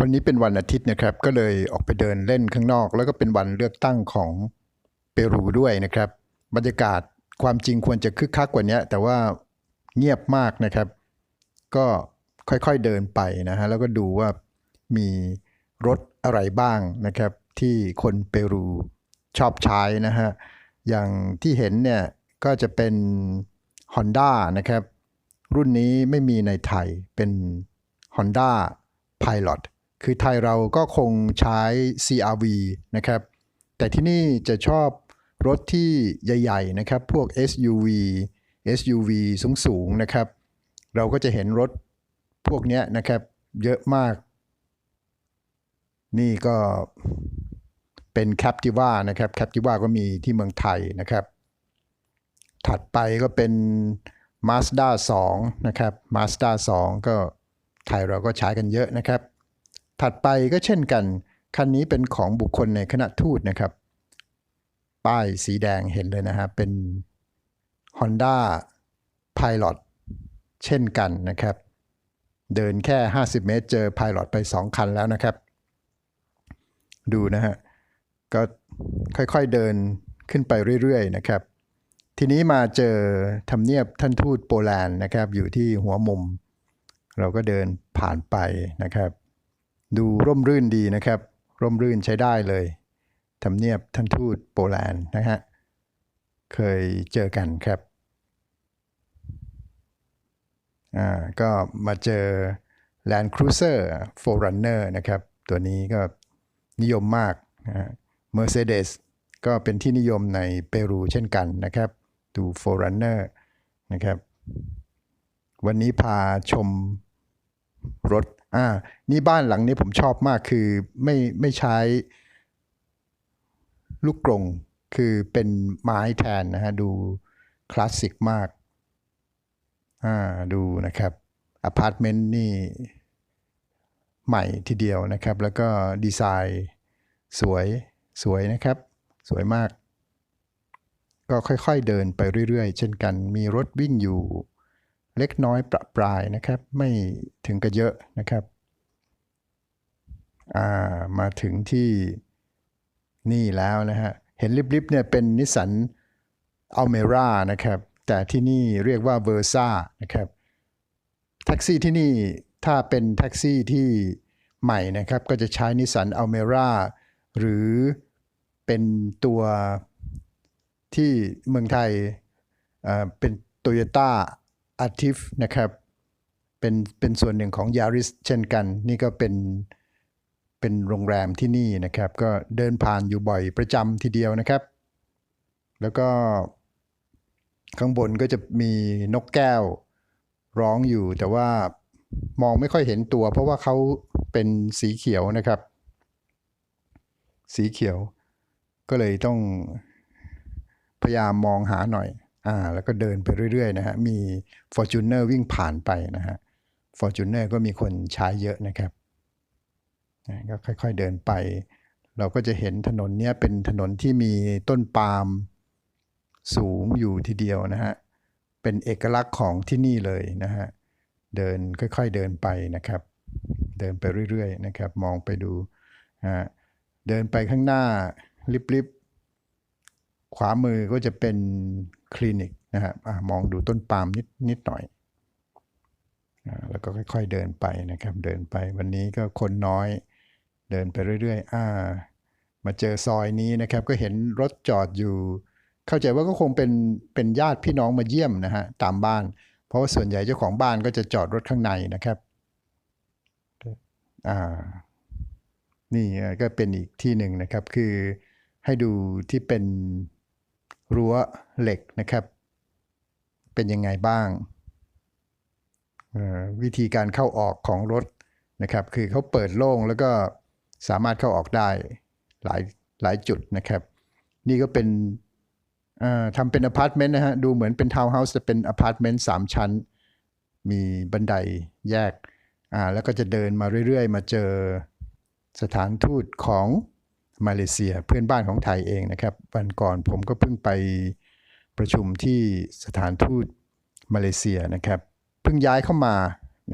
วันนี้เป็นวันอาทิตย์นะครับ ก็เลยออกไปเดินเล่นข้างนอก แล้วก็เป็นวันเลือกตั้งของเปรูด้วยนะครับ บรรยากาศความจริงควรจะคึกคักกว่านี้แต่ว่าเงียบมากนะครับ ก็ค่อยๆเดินไปนะฮะแล้วก็ดูว่ามีรถอะไรบ้างนะครับ ที่คนเปรูชอบใช้นะฮะอย่างที่เห็นเนี่ยก็จะเป็น Honda นะครับ รุ่นนี้ไม่มีในไทยเป็น Honda Pilot คือไทยเราก็คงใช้ CRV นะครับ แต่ที่นี่จะชอบรถที่ใหญ่ ๆ นะครับ พวก SUV SUV สูง ๆ นะครับ เราก็จะเห็นรถพวกนี้นะครับ เยอะมาก นี่ก็เป็น Captiva นะครับ Captiva ก็มีที่เมืองไทยนะครับ ถัดไปก็เป็น Mazda 2 นะครับ Mazda 2 ก็ไทยเราก็ใช้กันเยอะนะครับ ถัดไปก็เช่นกัน คันนี้เป็นของบุคคลในคณะทูตนะครับ ป้ายสีแดงเห็นเลยนะฮะเป็น Honda Pilot เช่นกันนะครับ เดินแค่ 50 เมตรเจอ Pilot ไป 2 คันแล้วนะครับ ดูนะฮะ ก็ค่อยๆเดินขึ้นไปเรื่อยๆนะครับ ทีนี้มาเจอทำเนียบท่านทูตโปแลนด์นะครับ อยู่ที่หัวมุม เราก็เดินผ่านไปนะครับ ดูร่มรื่นดีนะครับ ร่มรื่นใช้ได้เลยทำเนียบท่านทูตโปแลนด์นะฮะ เคยเจอกันครับ อ่า ก็มาเจอ Land Cruiser 4Runner นะครับ ตัวนี้ก็นิยมมากนะฮะ Mercedes ก็เป็นที่นิยมในเปรูเช่นกันนะครับ ดู 4Runner นะครับ วันนี้พาชมรถ อ่า นี่บ้านหลังนี้ผมชอบมากคือไม่ไม่ใช้ลูกกรงคือเป็นไม้แทนนะฮะ ดูคลาสสิกมาก อ่า ดูนะครับอพาร์ตเมนต์นี่ใหม่ทีเดียวนะครับ แล้วก็ดีไซน์สวยสวยนะครับ สวยมาก ก็ค่อยๆเดินไปเรื่อยๆ เช่นกัน มีรถวิ่งอยู่ เล็กน้อยประปรายนะครับ ไม่ถึงกับเยอะนะครับามาถึงที่นี่แล้วนะฮะ เห็นลิบๆเนี่ยเป็นนิสันอัลเมร่านะครับ แต่ที่นี่เรียกว่าเวอร์ซ่านะครับ แท็กซี่ที่นี่ถ้าเป็นแท็กซี่ที่ใหม่นะครับ ก็จะใช้นิสันอัลเมราหรือเป็นตัวที่เมืองไทยเป็น Toyota a t i f นะครับเป็นเป็นส่วนหนึ่งของ Yaris เช่นกัน นี่ก็เป็นเป็นโรงแรมที่นี่นะครับ ก็เดินผ่านอยู่บ่อยประจำทีเดียวนะครับ แล้วก็ข้างบนก็จะมีนกแก้วร้องอยู่ แต่ว่ามองไม่ค่อยเห็นตัว เพราะว่าเขาเป็นสีเขียวนะครับ สีเขียวก็เลยต้องพยายามมองหาหน่อย อ่าแล้วก็เดินไปเรื่อยๆนะฮะมี Fortuner วิ่งผ่านไปนะฮะ Fortuner ก็มีคนใช้เยอะนะครับก็ค่อยๆเดินไป เราก็จะเห็นถนนเนี้ยเป็นถนนที่มีต้นปาล์มสูงอยู่ทีเดียวนะฮะเป็นเอกลักษณ์ของที่นี่เลยนะฮะเดินค่อยๆเดินไปนะครับ เดินไปเรื่อยๆนะครับ มองไปดูอ่าเดินไปข้างหน้าลิบๆ ขวามือก็จะเป็นคลินิกนะครับอมองดูต้นปาล์มนิดนิดหน่อยอแล้วก็ค่อย ๆเดินไปนะครับ เดินไปวันนี้ก็คนน้อยเดินไปเรื่อยๆอ่ามาเจอซอยนี้นะครับ ก็เห็นรถจอดอยู่ เข้าใจว่าก็คงเป็นเป็นญาติพี่น้องมาเยี่ยมนะฮะตามบ้าน เพราะว่าส่วนใหญ่เจ้าของบ้านก็จะจอดรถข้างในนะครับอ่านี่ก็เป็นอีกที่หนึ่งนะครับ คือให้ดูที่เป็น รั้วเหล็กนะครับ เป็นยังไงบ้าง วิธีการเข้าออกของรถนะครับ คือเขาเปิดโล่งแล้วก็สามารถเข้าออกได้หลายหลายจุดนะครับ นี่ก็เป็นทำเป็นอพาร์ตเมนต์นะฮะ ดูเหมือนเป็นทาวน์เฮาส์แต่เป็นอพาร์ตเมนต์สามชั้น มีบันไดแยก แล้วก็จะเดินมาเรื่อยๆ มาเจอสถานทูตของ มาเลเซียเพื่อนบ้านของไทยเองนะครับ วันก่อนผมก็เพิ่งไปประชุมที่สถานทูตมาเลเซียนะครับ เพิ่งย้ายเข้ามา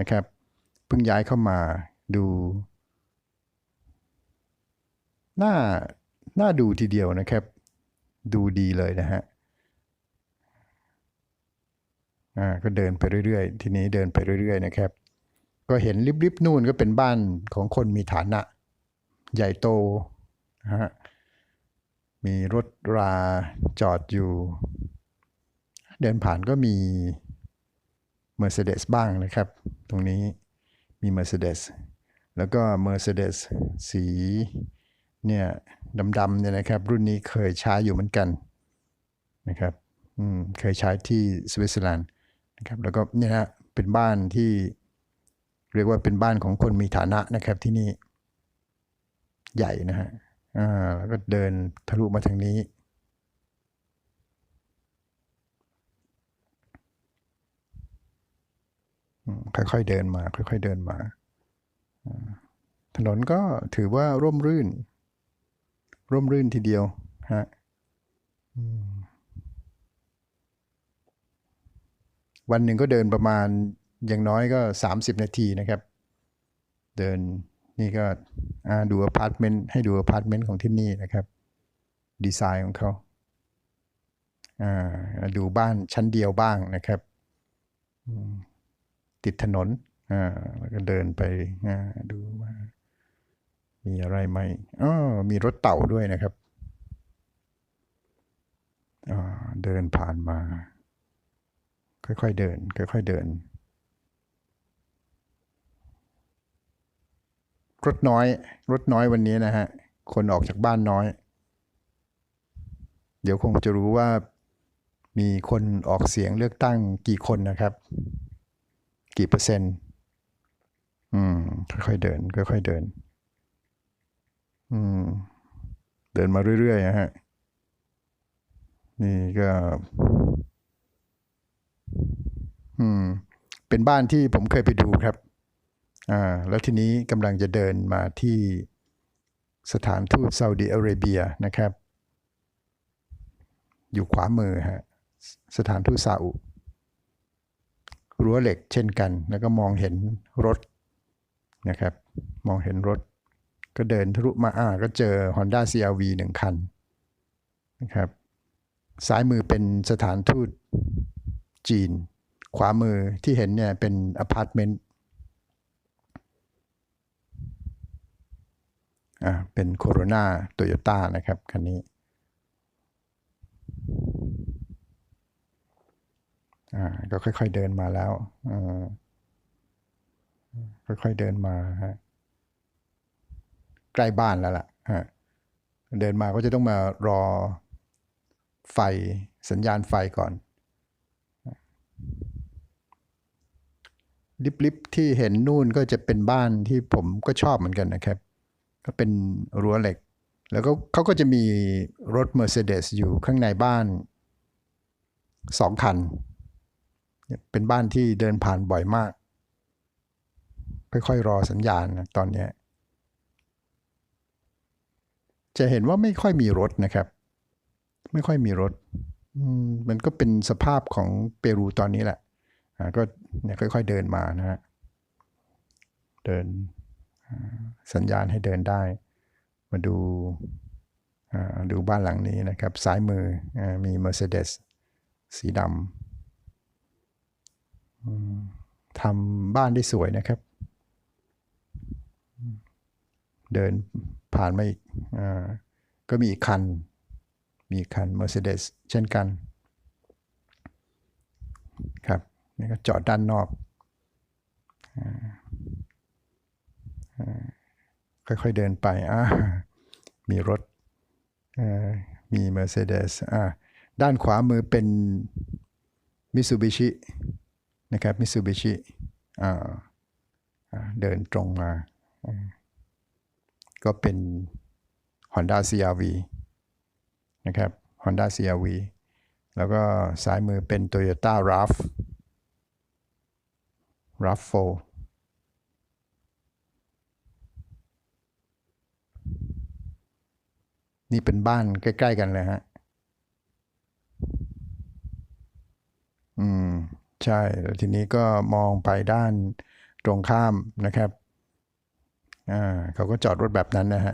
นะครับ เพิ่งย้ายเข้ามาดูน่าน่าดูทีเดียวนะครับ ดูดีเลยนะฮะอ่าก็เดินไปเรื่อยๆ ทีนี้เดินไปเรื่อยๆนะครับ ก็เห็นริบๆนู่นก็เป็นบ้านของคนมีฐานะ ใหญ่โต นะฮะมีรถราจอดอยู่ เดินผ่านก็มี Mercedes บ้างนะครับ ตรงนี้มี Mercedes แล้วก็ Mercedes สีเนี่ยดำๆเนี่ยนะครับ รุ่นนี้เคยใช้อยู่เหมือนกันนะครับเคยใช้ที่สวิตเซอร์แลนด์นะครับแล้วก็เนี่ยนะเป็นบ้านที่เรียกว่าเป็นบ้านของคนมีฐานะนะครับที่นี่ใหญ่นะฮะ อ่าแล้วก็เดินทะลุมาทางนี้ ค่อยๆเดินมา ค่อยๆเดินมา ถนนก็ถือว่าร่มรื่น ร่มรื่นทีเดียวฮะวันหนึ่งก็เดินประมาณอย่างน้อยก็ 30 นาทีนะครับ เดิน นี่ก็ดูอพาร์ตเมนต์ให้ดูอพาร์ตเมนต์ของที่นี่นะครับ ดีไซน์ของเขาดูบ้านชั้นเดียวบ้างนะครับ ติดถนนแล้วก็เดินไปดูว่า มีอะไรไหมอ๋อมีรถเต่าด้วยนะครับเดินผ่านมา ค่อยๆเดิน ค่อยๆเดิน รถน้อย รถน้อยวันนี้นะฮะ คนออกจากบ้านน้อย เดี๋ยวคงจะรู้ว่ามีคนออกเสียงเลือกตั้งกี่คนนะครับ กี่เปอร์เซ็นต์ อืม ค่อยๆเดิน ค่อยๆเดิน อืม เดินมาเรื่อยๆนะฮะ นี่ก็ อืม เป็นบ้านที่ผมเคยไปดูครับ อ่าแล้วทีนี้กำลังจะเดินมาที่สถานทูตซาอุดิอาระเบียนะครับ อยู่ขวามือฮะสถานทูตซาอุรั้วเหล็กเช่นกัน แล้วก็มองเห็นรถนะครับ มองเห็นรถ ก็เดินทะลุมาอ่าก็เจอ Honda CRV หนึ่งคันนะครับซ้ายมือเป็นสถานทูตจีน ขวามือที่เห็นเนี่ยเป็นอพาร์ตเมนต์ อ่าเป็นโคโรนาโตโยต้านะครับคันนี้อ่าก็ค่อยๆเดินมาแล้วอ่าค่อยๆเดินมาฮะใกล้บ้านแล้วล่ะฮะเดินมาก็จะต้องมารอไฟสัญญาณไฟก่อนลิบๆที่เห็นนู่นก็จะเป็นบ้านที่ผมก็ชอบเหมือนกันนะครับ ก็เป็นรั้วเหล็ก แล้วก็เขาก็จะมีรถ Mercedes อยู่ข้างในบ้านสองคัน เป็นบ้านที่เดินผ่านบ่อยมาก ค่อยๆรอสัญญาณนะตอนนี้ จะเห็นว่าไม่ค่อยมีรถนะครับ ไม่ค่อยมีรถ มันก็เป็นสภาพของเปรูตอนนี้แหละ ก็เนี่ยค่อยๆเดินมานะฮะ เดิน สัญญาณให้เดินได้ มาดูดูบ้านหลังนี้นะครับ ซ้ายมืออมี Mercedes สีดำทำบ้านได้สวยนะครับ เดินผ่านมาอีกอก็มีอีกคัน มีอีกคัน Mercedes เช่นกัน ครับนี่ก็จอดด้านนอกอ ค่อยๆเดินไปอ่ามีรถมี Mercedes อ่าด้านขวามือเป็น Mitsubishi นะครับมิ t ซูบิชิอ่าอ่าเดินตรงมา ก็เป็น Honda CRV นะครับ Honda CRV แล้วก็ซ้ายมือเป็น Toyota RAV RAV4 นี่เป็นบ้านใกล้ ๆ กันเลยฮะ อืม ใช่ แล้วทีนี้ก็มองไปด้านตรงข้ามนะครับ อ่าเขาก็จอดรถแบบนั้นนะฮะ